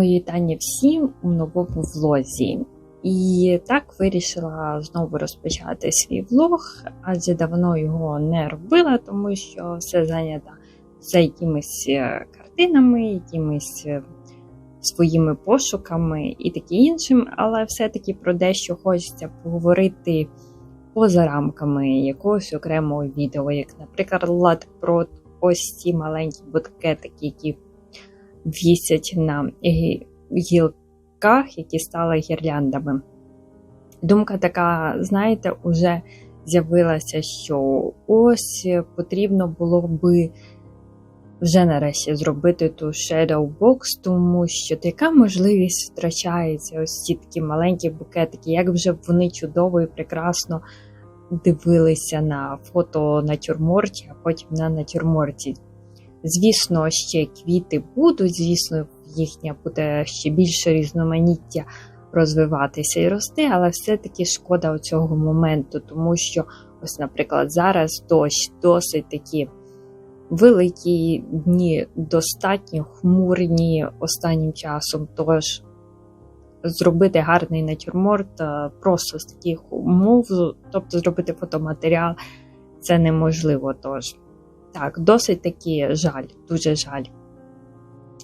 мої вітання всім у новому влозі. І так вирішила знову розпочати свій влог, адже давно його не робила, тому що все зайнята за якимись е, картинами, якимись е, своїми пошуками і таке іншим, але все-таки про дещо хочеться поговорити поза рамками якогось окремого відео, як, наприклад, про ось ці маленькі букетики, які вісять на гілках, які стали гірляндами. Думка така, знаєте, уже з'явилася, що ось потрібно було би вже нарешті зробити ту Shadow Box, тому що така можливість втрачається ось ці такі маленькі букетики, як вже вони чудово і прекрасно дивилися на фото натюрморті, а потім на натюрморті. Звісно, ще квіти будуть, звісно, їхня буде ще більше різноманіття розвиватися і рости, але все-таки шкода цього моменту, тому що, ось, наприклад, зараз дощ досить такі великі дні, достатньо хмурні останнім часом. Тож зробити гарний натюрморт просто з таких умов, тобто зробити фотоматеріал, це неможливо. Тож. Так, досить таки жаль, дуже жаль.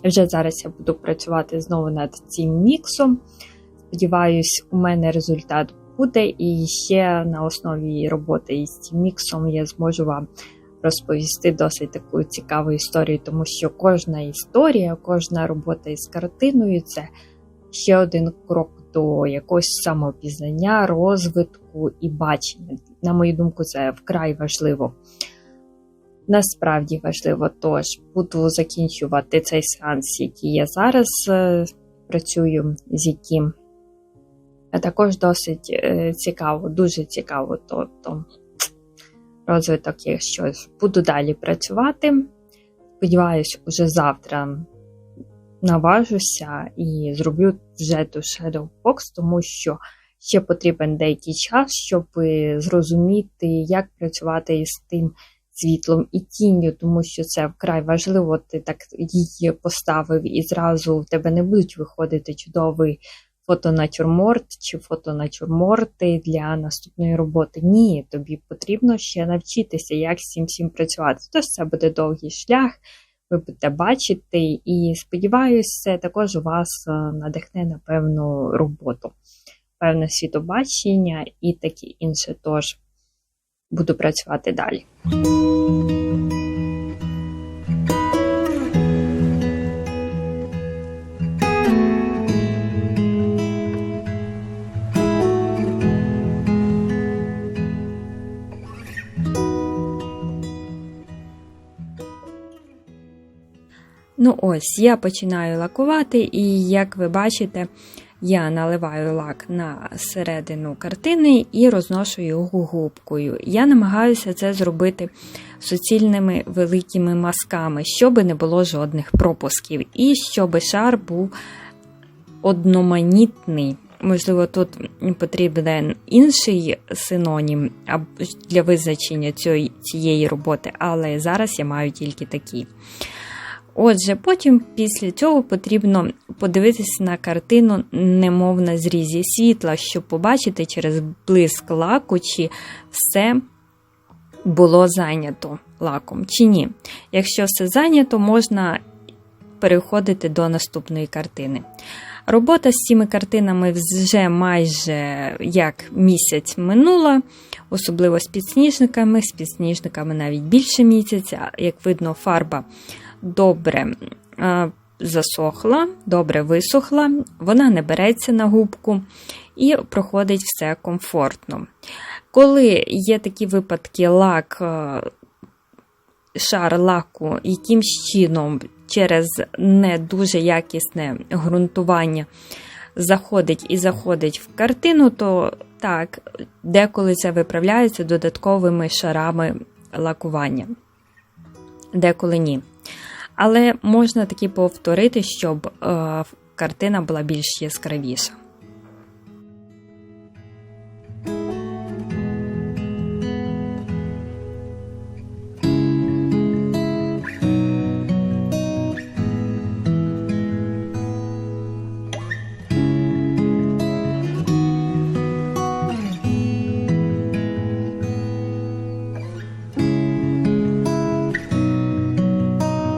Вже зараз я буду працювати знову над цим міксом. Сподіваюсь, у мене результат буде, і ще на основі роботи із цим міксом я зможу вам розповісти досить таку цікаву історію, тому що кожна історія, кожна робота із картиною це ще один крок до якогось самопізнання, розвитку і бачення. На мою думку, це вкрай важливо насправді важливо. Тож буду закінчувати цей сеанс, який я зараз е, працюю, з яким. А також досить е, цікаво, дуже цікаво, тобто розвиток щось. Буду далі працювати. Сподіваюсь, уже завтра наважуся і зроблю вже ту Shadow Box, тому що ще потрібен деякий час, щоб зрозуміти, як працювати із тим світлом і тінню, тому що це вкрай важливо, ти так її поставив, і зразу в тебе не будуть виходити чудовий фотонатюрморт чи фотонатюрморти для наступної роботи. Ні, тобі потрібно ще навчитися, як з цим всім працювати. Тож це буде довгий шлях. Ви будете бачити, і сподіваюся, це також вас е, надихне на певну роботу, певне світобачення і таке інше. Тож буду працювати далі. Ну ось, я починаю лакувати, і як ви бачите, я наливаю лак на середину картини і розношу його губкою. Я намагаюся це зробити суцільними великими мазками, щоб не було жодних пропусків, і щоб шар був одноманітний. Можливо, тут потрібен інший синонім для визначення цієї роботи, але зараз я маю тільки такий. Отже, потім після цього потрібно подивитися на картину, немов на зрізі світла, щоб побачити через блиск лаку, чи все було зайнято лаком, чи ні. Якщо все зайнято, можна переходити до наступної картини. Робота з цими картинами вже майже як місяць минула, особливо з підсніжниками, з підсніжниками навіть більше місяця. Як видно, фарба добре е, засохла, добре висохла, вона не береться на губку і проходить все комфортно. Коли є такі випадки, лак, е, шар лаку якимсь чином через не дуже якісне ґрунтування заходить і заходить в картину, то так, деколи це виправляється додатковими шарами лакування, деколи ні. Але можна таки повторити, щоб е, картина була більш яскравіша.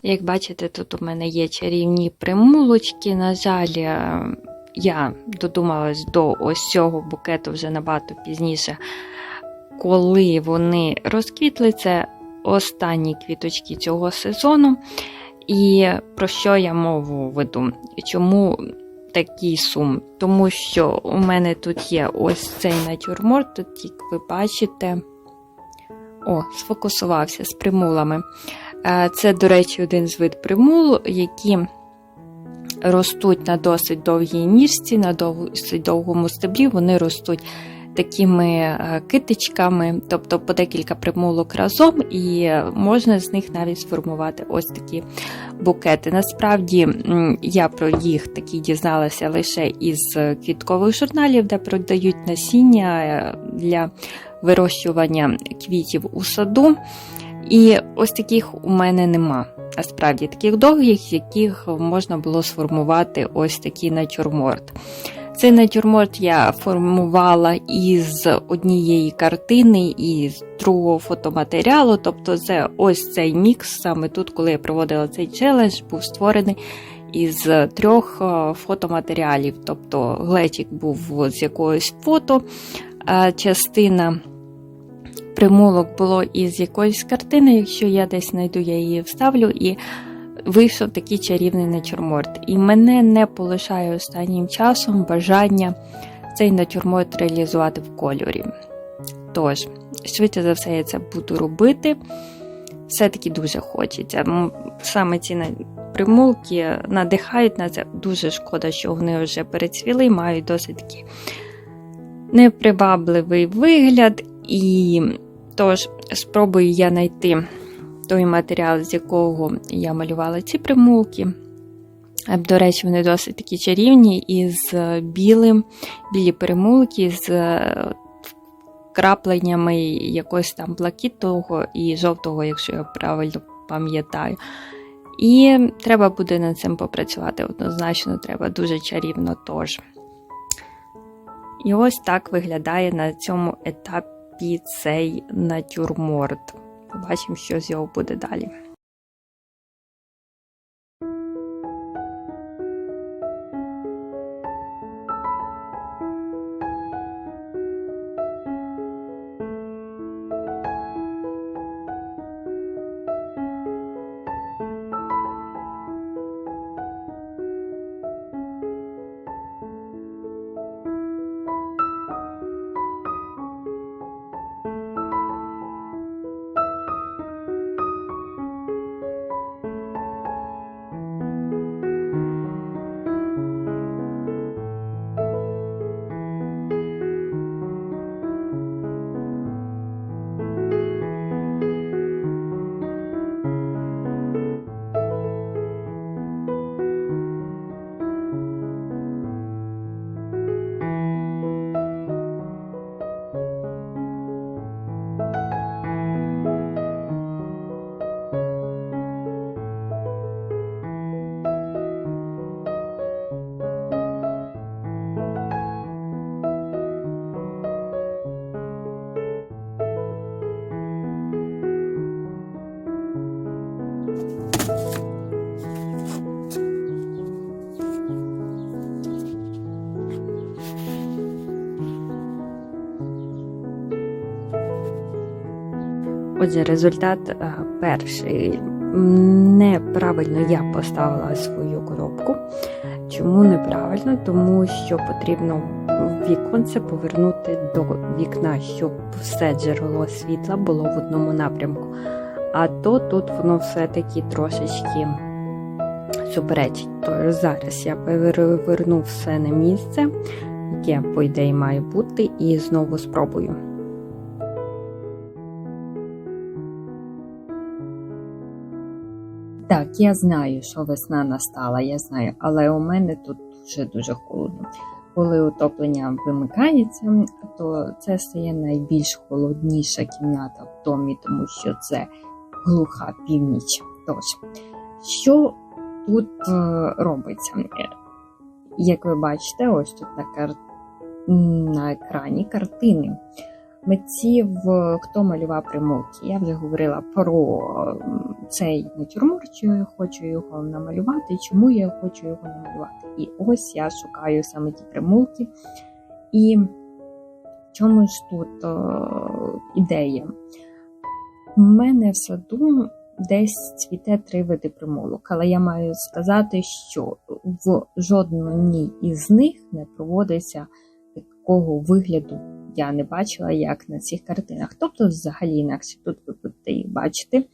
Як бачите, тут у мене є чарівні примулочки. На жаль, е, я додумалась до ось цього букету вже набагато пізніше, коли вони розквітли. Це останні квіточки цього сезону. І про що я мову веду? Чому такий сум? Тому що у мене тут є ось цей натюрморт, тут, як ви бачите, о, сфокусувався з примулами. Е, Це, до речі, один з вид примул, які ростуть на досить довгій ніжці, на досить довгому стеблі. Вони ростуть такими е, китичками, тобто по декілька примулок разом, і можна з них навіть сформувати ось такі букети. Насправді я про їх такі дізналася лише із квіткових журналів, де продають насіння е, для вирощування квітів у саду. І ось таких у мене нема. Насправді таких довгих, з яких можна було сформувати ось такий натюрморт. Цей натюрморт я формувала із однієї картини і з другого фотоматеріалу. Тобто, це ось цей мікс. Саме тут, коли я проводила цей челендж, був створений із трьох е, фотоматеріалів. Тобто глечик був з якогось фото, частина примулок було із якоїсь картини. Якщо я десь знайду, я її вставлю. і Вийшов такий чарівний натюрморт. І мене не полишає останнім часом бажання цей натюрморт реалізувати в кольорі. Тож, швидше за все, я це буду робити. Все-таки дуже хочеться. Саме ці примулки надихають на це. Дуже шкода, що вони вже перецвіли, мають досить такий непривабливий вигляд. І тож, спробую я знайти той матеріал, з якого я малювала ці примулки. Е, До речі, вони досить такі чарівні із білим, білі примулки з е, крапленнями якогось там блакитного і жовтого, якщо я правильно пам'ятаю. І треба буде над цим попрацювати однозначно, треба дуже чарівно теж. І ось так виглядає на цьому етапі цей натюрморт. Побачимо, що з його буде далі. Отже, результат е, перший. Неправильно я поставила свою коробку. Чому неправильно? Тому що потрібно віконце повернути до вікна, щоб все джерело світла було в одному напрямку. А то тут воно все-таки трошечки суперечить. Тож зараз я переверну все на місце, яке, по ідеї, має бути, і знову спробую. Я знаю, що весна настала, я знаю, але у мене тут дуже дуже холодно. Коли отоплення вимикається, то це стає найбільш холодніша кімната в домі, тому що це глуха північ. Тож, що тут е, робиться? Як ви бачите, ось тут на, кар... на екрані картини. Митців, хто малював примулки. Я вже говорила про цей натюрморт, що я хочу його намалювати, чому я хочу його намалювати. І ось я шукаю саме ті примулки. І в чому ж тут о, ідея? У мене в саду десь цвіте три види примулок, але я маю сказати, що в жодній із них не проводиться такого вигляду. Я не бачила, як на цих картинах. Тобто, взагалі, інакше тут ви будете їх бачити.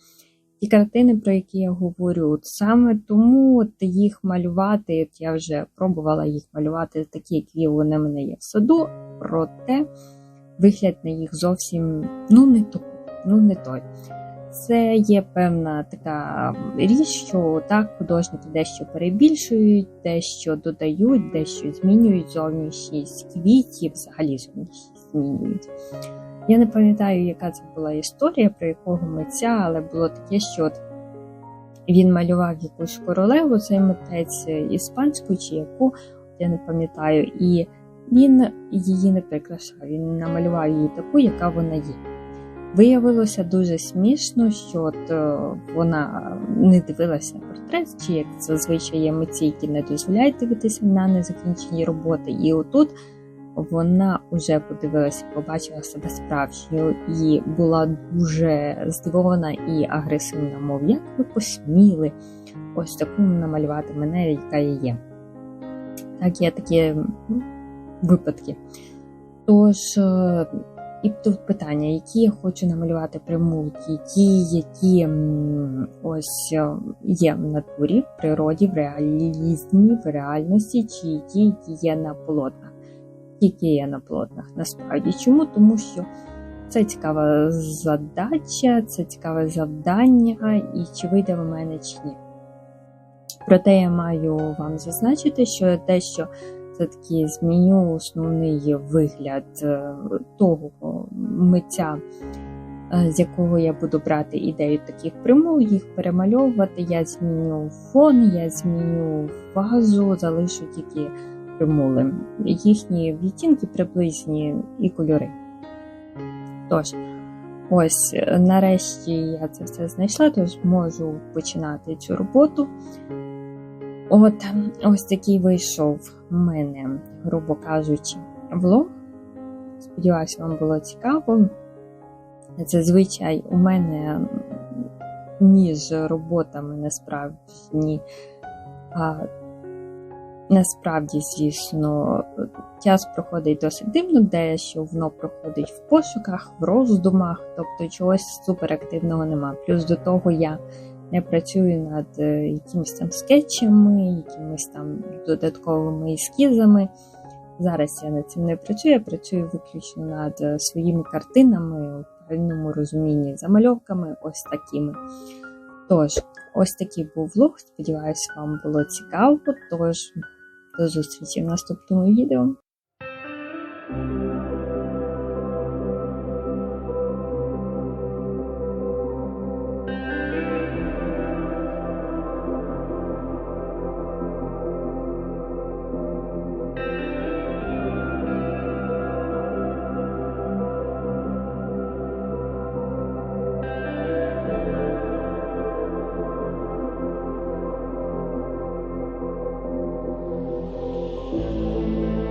Ті картини, про які я говорю, от саме тому от їх малювати, от я вже пробувала їх малювати, такі, які вони в мене є в саду, проте вигляд на їх зовсім ну, не той. Ну, не той. Це є певна така річ, що так художники дещо перебільшують, дещо додають, дещо змінюють зовнішність квітів, взагалі зовнішність змінюють. Я не пам'ятаю, яка це була історія, про якого митця, але було таке, що от він малював якусь королеву, цей митець іспанську чи яку, я не пам'ятаю, і він її не прикрашав, він намалював її таку, яка вона є. Виявилося дуже смішно, що от е, вона не дивилася портрет, чи як зазвичай є митці, які не дозволяють дивитися на незакінчені роботи. І отут вона вже подивилася, побачила себе справжньою і була дуже здивована і агресивна, мов як ви посміли ось таку намалювати мене, яка я є. Так, є такі випадки. Тож. І тут питання, які я хочу намалювати примулки, ті, які ось е, є в натурі, в природі, в реалізмі, в реальності, чи ті, які є на полотнах. Тільки є на полотнах. Насправді чому? Тому що це цікава задача, це цікаве завдання, і чи вийде в мене чи ні. Проте я маю вам зазначити, що те, що все-таки зміню основний вигляд е, того митця, е, з якого я буду брати ідею таких примул, їх перемальовувати. Я зміню фон, я зміню вазу, залишу тільки примули. Їхні відтінки приблизні і кольори. Тож, ось, нарешті я це все знайшла, тож можу починати цю роботу. От ось такий вийшов у мене, грубо кажучи, влог. Сподіваюся, вам було цікаво. Зазвичай у мене між роботами насправді, а, насправді, звісно, час проходить досить дивно, дещо воно проходить в пошуках, в роздумах, тобто чогось суперактивного нема. Плюс до того я я працюю над е, якимись там скетчами, якимись там додатковими ескізами. Зараз я над цим не працюю, я працюю виключно над е, своїми картинами у правильному розумінні, замальовками ось такими. Тож, ось такий був влог. Сподіваюся, вам було цікаво. Тож, до зустрічі в наступному відео.